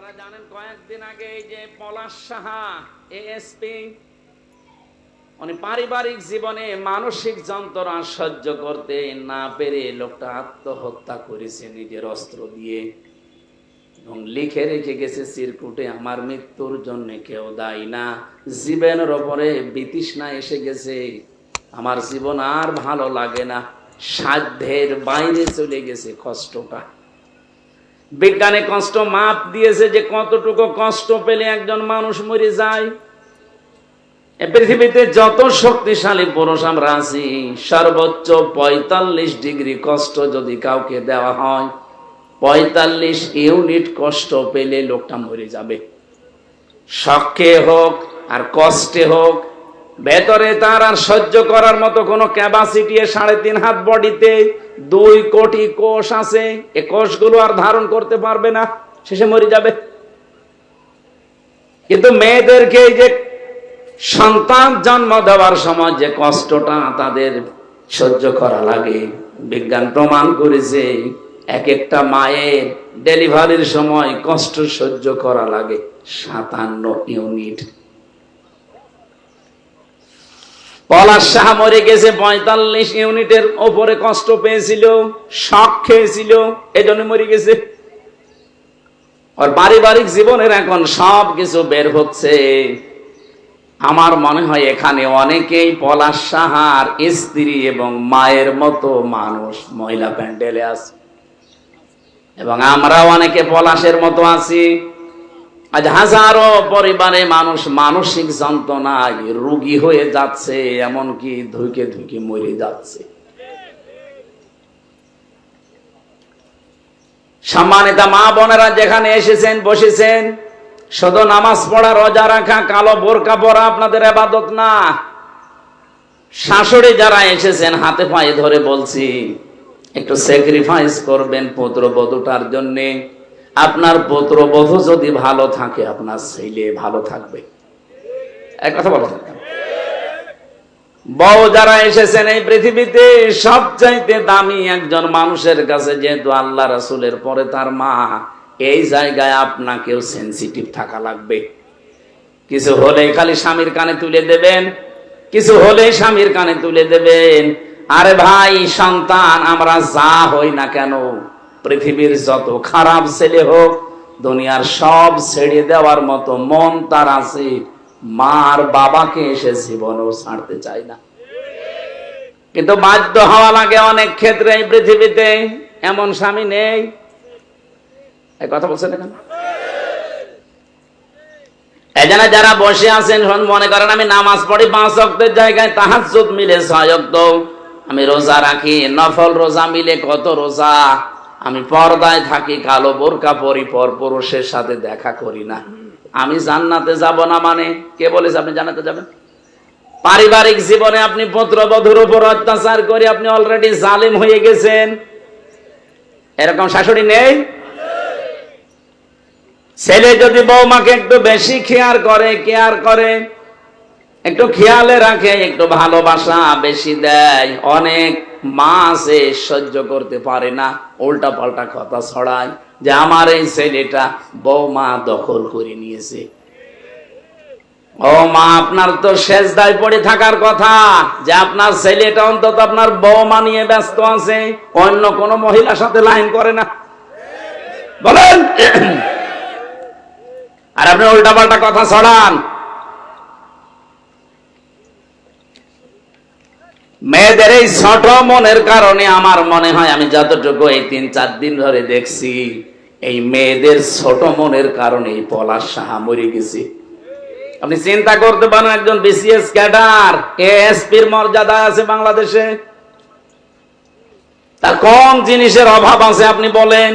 আপনারা জানেন, কয়েকদিন আগে এই যে পলাশ সাহা এএসপি উনি পারিবারিক জীবনে মানসিক যন্ত্রণা সহ্য করতে না পেরে লোকটা আত্মহত্যা করেছে নিজের অস্ত্র দিয়ে এবং লিখে রেখে গেছে, চিরকুটে আমার মৃত্যুর জন্য কেউ দায়ী না। জীবনের ওপরে বিতৃষ্ণা এসে গেছে। আমার জীবন আর ভালো লাগে না। সাধ্যের বাইরে চলে গেছে কষ্টটা। বিজ্ঞানে কষ্ট মাপ দিয়েছে যে কতটুকু কষ্ট পেলে একজন মানুষ মরে যায়। পৃথিবীতে যত শক্তিশালী পুরুষ আমরা আছি, সর্বোচ্চ পঁয়তাল্লিশ ডিগ্রি কষ্ট যদি কাউকে দেওয়া হয়, পঁয়তাল্লিশ ইউনিট কষ্ট পেলে লোকটা মরে যাবে। শখে হোক আর কষ্টে হোক ভেতরে তার আর সহ্য করার মতো কোনো ক্যাপাসিটি সাড়ে তিন হাত বডিতে দুই কোটি কোষ আছে। এ কোষগুলো আর ধারণ করতে পারবে না, শেষে মরে যাবে। কিন্তু মেয়েদেরকে যে সন্তান জন্ম দেওয়ার সময় যে কষ্টটা তাদের সহ্য করা লাগে, বিজ্ঞান প্রমাণ করেছে, এক একটা মায়ের ডেলিভারির সময় কষ্ট সহ্য করা লাগে, সাতান্ন ইউনিট। পলাশ শাহ মরে গেছে, পঁয়তাল্লিশ ইউনিটের ওপরে কষ্ট পেয়েছিল, শখ খেয়েছিল, এজন্য মরে গেছে। আর পারিবারিক জীবনের এখন সব কিছু বের হচ্ছে। আমার মনে হয় এখানে অনেকেই পলাশ সাহার স্ত্রী এবং মায়ের মতো মানুষ, মহিলা প্যান্ডেলে আছে। এবং আমরাও অনেকে পলাশের মতো আছি। আজ হাজারো পরিবারে মানুষ মানসিক যন্ত্রণায় রুগী হয়ে যাচ্ছে, এমনকি ধুকে ধুকে মরে যাচ্ছে। সম্মানিতা মা বোনেরা যেখানে এসেছেন, বসেছেন, শুধু নামাজ পড়া, রোজা রাখা, কালো বোরকা পরা আপনাদের আবাদত না। শাশুড়ি যারা এসেছেন, হাতে পায়ে ধরে বলছি, একটু স্যাক্রিফাইস করবেন পুত্রবধূটার জন্যে। আপনার পুত্রবধূ যদি ভালো থাকে, আপনার ছেলে ভালো থাকবে। এক কথা বলো বউ যারা এসেছেন এই পৃথিবীতে, সবচাইতে দামি একজন মানুষের কাছে যেহেতু আল্লাহ রাসুলের পরে তার মা, এই জায়গায় আপনাকেও সেন্সিটিভ থাকা লাগবে। কিছু হলে খালি স্বামীর কানে তুলে দেবেন, কিছু হলে স্বামীর কানে তুলে দেবেন। আরে ভাই, সন্তান, আমরা যা হই না কেন পৃথিবীর যত খারাপ ছেলে হোক, দুনিয়ার সব ছেড়ে দেওয়ার মতো মন তার আছে। মার বাবাকে এসে জীবনেও ছাড়তে চায় না। কিন্তু বাধ্য হওয়া লাগে অনেক ক্ষেত্রে এই পৃথিবীতে। এমন স্বামী নেই। কথা বলছেন এখানে এখানে যারা বসে আছেন মনে করেন, আমি নামাজ পড়ি পাঁচ অক্টের জায়গায়, তাহাজ্জুদ মিলে ছয় অক্ট আমি রোজা রাখি, নফল রোজা মিলে কত রোজা? আমি পর্দায় থাকি, কালো বোরকা পরি পর পুরুষের সাথে দেখা করি না। আমি জান্নাতে যাব না মানে? কে বলেছে আপনি জান্নাতে যাবেন? পারিবারিক জীবনে আপনি পুত্রবধূর উপর অত্যাচার করে আপনি অলরেডি জালিম হয়ে গেছেন। এরকম শাশুড়ি নেই? ছেলে যদি বৌমাকে একটু বেশি খেয়ার করে কেয়ার করে একটু খেয়ালে রাখে, একটু ভালোবাসা বেশি দেয়। অনেক মা আছে, সহ্য করতে পারে না উল্টা পাল্টা কথা ছড়ায় যে আমার এই ছেলেটা বৌমা দখল করে নিয়েছে। ও মা আপনার তো শেষ দায় পড়ে থাকার কথা যে আপনার ছেলেটা অন্তত আপনার বৌমা নিয়ে ব্যস্ত আছে, অন্য কোনো মহিলার সাথে লাইন করে না। বলেন। আর আপনি উল্টা পাল্টা কথা ছড়ান। মেয়েদের এই ছোট মনের কারণে আমার মনে হয় আমি যতটুকু এই তিন, চার দিন ধরে দেখছি, এই মেয়েদের ছোট মনের কারণে এই পলাশ সাহা মরে গেছে। আপনি চিন্তা করতে পারেন, একজন বিসিএস ক্যাডার এএসপির মর্যাদা আছে বাংলাদেশে। তার কম জিনিসের অভাব আছে, আপনি বলেন।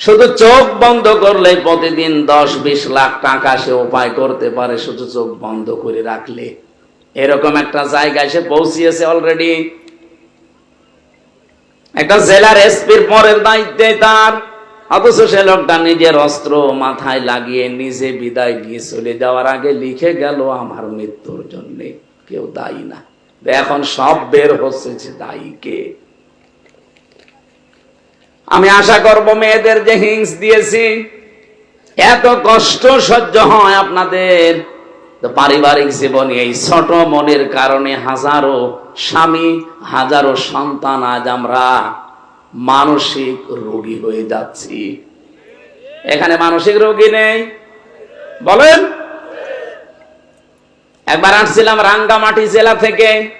শুধু চোখ বন্ধ করলে প্রতিদিন দশ, বিশ লাখ টাকা সে উপায় করতে পারে, শুধু চোখ বন্ধ করে রাখলে। এরকম একটা জায়গায় সে পৌঁছিয়েছে অলরেডি একটা জেলার এসপির পরের দায়িত্বে তার। অথচ সে লোকটা নিজের অস্ত্র মাথায় লাগিয়ে নিজে বিদায় নিয়ে চলে যাওয়ার আগে লিখে গেল, আমার মৃত্যুর জন্য কেউ দায়ী না। এখন সব বের হচ্ছে যে দায়ী কে? আমি আশা করব মেয়েদের যে হিংস দিয়েছি, এত কষ্ট সহ্য হয় আপনাদের। তো পারিবারিক জীবনে এই ছোট মনের কারণে হাজারো স্বামী, হাজারো সন্তান আজ আমরা মানসিক রোগী হয়ে যাচ্ছি। এখানে মানসিক রোগী নেই। বলেন। একবার আসছিলাম রাঙ্গামাটি জেলা থেকে।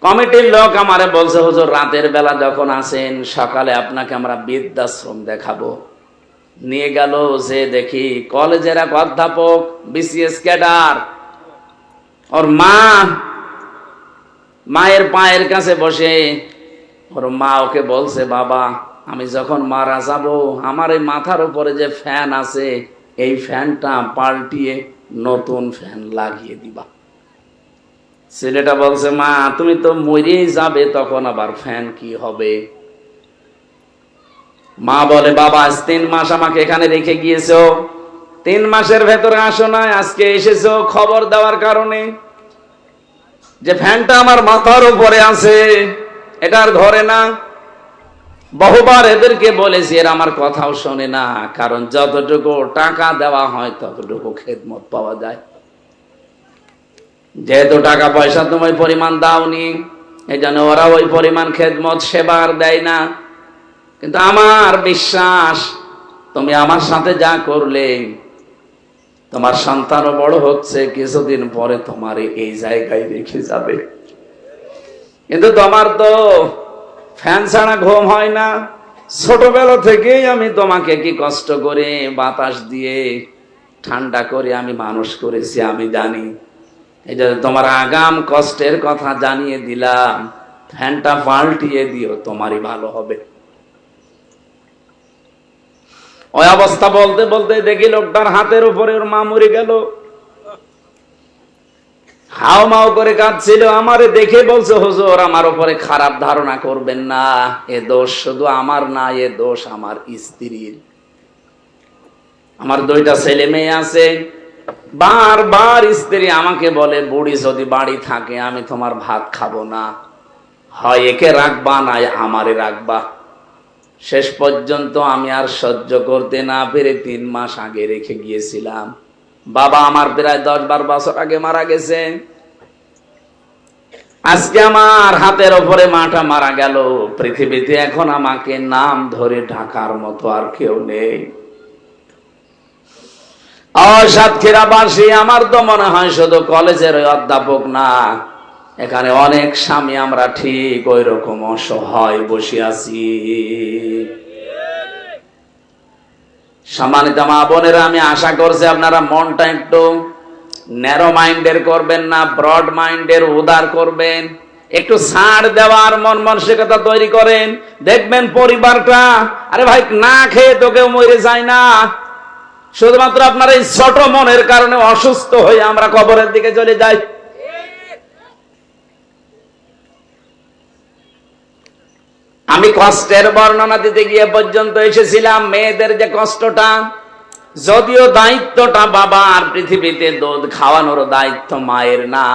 কমিটির লোক আমারে বলছে, হুজুর, রাতের বেলা যখন আসেন, সকালে আপনাকে আমরা বৃদ্ধাশ্রম দেখাবো। নিয়ে গেল যে দেখি কলেজের এক অধ্যাপক, বিসিএস ক্যাডার। ওর মা, মায়ের পায়ের কাছে বসে, ওর মা ওকে বলছে, বাবা, আমি যখন মারা যাব, আমার এই মাথার উপরে যে ফ্যান আছে, এই ফ্যানটা পাল্টিয়ে নতুন ফ্যান লাগিয়ে দিবা। ছেলেটা বলছে, মা, তুমি তো মরেই যাবে, তখন আবার ফ্যান কি হবে? মা বলে, বাবা, আজ তিন মাস আমাকে এখানে রেখে গিয়েছো। তিন মাসের ভেতরে আসো না আজকে এসেছ খবর দেওয়ার কারণে। যে ফ্যানটা আমার মাথার উপরে আছে, এটা আর ধরে না। বহুবার এদেরকে বলেছি, এরা আমার কথাও শোনে না, কারণ যতটুকু টাকা দেওয়া হয়, ততটুকু খেদমত পাওয়া যায়। যেহেতু টাকা পয়সা তুমি পরিমাণ দাওনি এই জন্য ওরা ওই পরিমাণ খেদমত সেবার দেয় না। কিন্তু আমার বিশ্বাস, তুমি আমার সাথে যা করলে, তোমার সন্তানও বড় হচ্ছে, কিছুদিন পরে তোমার এই জায়গায় রেখে যাবে। কিন্তু তোমার তো ফ্যান ছাড়া ঘুম হয় না। ছোটবেলা থেকেই আমি তোমাকে কি কষ্ট করে বাতাস দিয়ে ঠান্ডা করে আমি মানুষ করেছি, আমি জানি। এই যে তোমার আগাম কষ্টের কথা জানিয়ে দিলাম, ফ্যানটা পাল্টিয়ে দিও, তোমারই ভালো হবে। ওই অবস্থা বলতে বলতে দেখি লোকটার হাতের উপরে ওর মা মরে গেল। হাও মাও করে কাঁদছিল। আমারে দেখে বলছে, হুজুর, আমার উপরে খারাপ ধারণা করবেন না। এ দোষ শুধু আমার না, এ দোষ আমার স্ত্রীর। আমার দুইটা ছেলে মেয়ে আছে। বারবার স্ত্রী আমাকে বলে, বুড়ি যদি বাড়ি থাকে, আমি তোমার ভাত খাব না। হয় একে রাখবা না আমারে রাখবা। শেষ পর্যন্ত আমি আর সহ্য করতে না পেরে তিন মাস আগে রেখে গিয়েছিলাম। বাবা আমার প্রায় দশ বারো বছর আগে মারা গেছে। আজকে আমার হাতের ওপরে মাটা মারা গেল। পৃথিবীতে এখন আমাকে নাম ধরে ঢাকার মতো আর কেউ নেই। অসাতক্ষীরাবাসী, আমার তো মনে হয় শুধু কলেজের অধ্যাপক না এখানে অনেক স্বামী, আমরা ঠিক ওই রকম অসহায় বসে আছি। সম্মানিত মা বোনেরা, আমি আশা করছি আপনারা মনটা একটু ন্যারো মাইন্ডের করবেন না ব্রড মাইন্ডের উদার করবেন। একটু ছাড় দেওয়ার মন মানসিকতা তৈরি করেন। দেখবেন পরিবারটা, আরে ভাই, না খেয়ে তো কেউ মরে যায় না। শুধুমাত্র আপনার এই ছোট মনের কারণে অসুস্থ হয়ে আমরা কবরের দিকে চলে যাই। আমি কষ্টের বর্ণনা দিতে গিয়ে পর্যন্ত এসেছিলাম। মেয়েদের যে কষ্টটা, যদিও দায়িত্বটা বাবার পৃথিবীতে দুধ খাওয়ানোর দায়িত্ব মায়ের না।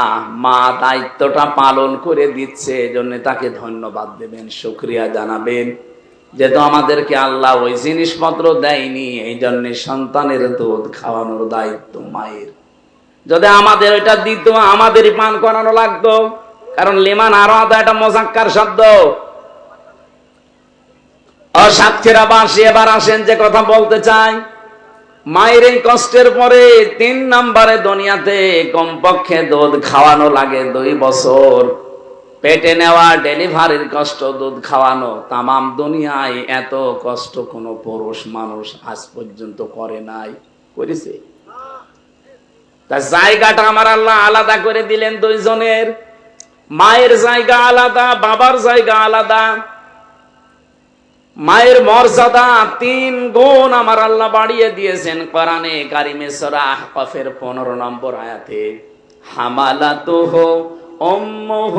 মা দায়িত্বটা পালন করে দিচ্ছে, এজন্য তাকে ধন্যবাদ দেবেন, শুক্রিয়া জানাবেন। যেহেতু আমাদেরকে আল্লাহ ওই জিনিসপত্র দেয়নি এই জন্য সন্তানের দুধ খাওয়ানোর দায়িত্ব মায়ের। যদি আমাদের ওইটা দিত আমাদেরই পান করানো লাগতো। কারণ লিমান আরও একটা মজাক্কার শব্দ। অসাক্ষীরা বাসী এবার আসেন যে কথা বলতে চাই। মায়ের এই কষ্টের পরে তিন নম্বরে দুনিয়াতে কমপক্ষে দুধ খাওয়ানো লাগে দুই বছর। পেটে নেওয়া ডেলিভারির কষ্ট, দুধ খাওয়ানো তামাম দুনিয়ায় এত কষ্ট কোনো পুরুষ মানুষ আজ পর্যন্ত করে নাই। করেছে? তা জায়গাটা আমার আল্লাহ আলাদা করে দিলেন দুইজনের। মায়ের জায়গা আলাদা, বাবার জায়গা আলাদা। মায়ের মর্যাদা তিন গুণ আমার আল্লাহ বাড়িয়ে দিয়েছেন কোরআনে কারিমে কফের পনেরো নম্বর আয়াতে। হামালা তো হো অম্মহ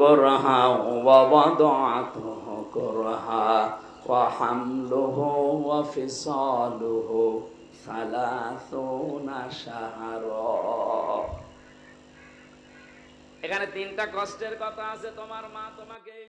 করহা ওয়াদাতুহ করহা ওয়া হামলুহু ওয়া ফিসালুহু সালাসুনা শাহরা। এখানে তিনটা কষ্টের কথা আছে, তোমার মা তোমাকে